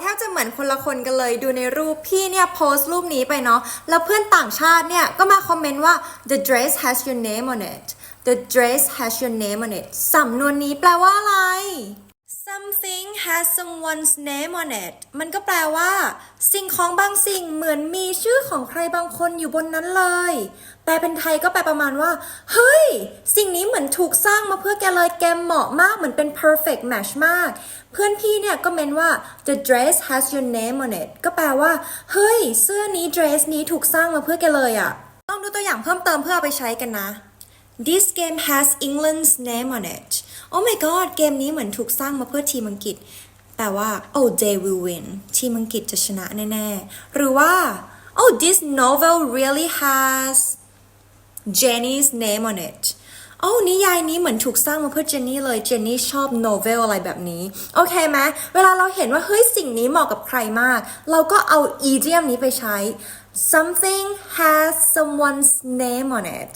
แทบจะเหมือนคนละคนกันเลยดูในรูปพี่เนี่ยโพสต์รูปนี้ไปเนาะแล้วเพื่อนต่างชาติเนี่ยก็มาคอมเมนต์ว่า the dress has your name on it the dress has your name on it สำนวนนี้แปลว่าอะไร something has someone's name on it มันก็แปลว่า สิ่งของบางสิ่งเหมือนมีชื่อของใครบางคนอยู่บนนั้นเลย แปลเป็นไทยก็แปลประมาณว่า เฮ้ย สิ่งนี้เหมือนถูกสร้างมาเพื่อแกเลยแกเหมาะมากเหมือนเป็น perfect match มาก เพื่อนพี่เนี่ยก็เมนว่า the dress has your name on it ก็แปลว่า เฮ้ย เสื้อนี้ dress นี้ถูกสร้างมาเพื่อแกเลยอะต้องดูตัวอย่างเพิ่มเติมเพื่อเอาไปใช้กันนะ This game has England's name on it Oh my god เกมนี้เหมือนถูกสร้างมาเพื่อทีมอังกฤษ แปลว่า oh they will win ทีมอังกฤษจะชนะแน่ๆ หรือว่า oh this novel really has Jenny's name on it โอ้นิยายนี้เหมือนถูกสร้างมาเพื่อเจนนี่เลยเจนนี่ชอบโนเวลอะไรแบบนี้ โอเคไหมเวลาเราเห็นว่าเฮ้ยสิ่งนี้เหมาะกับใครมาก เราก็เอา idiom นี้ไปใช้ something has someone's name on it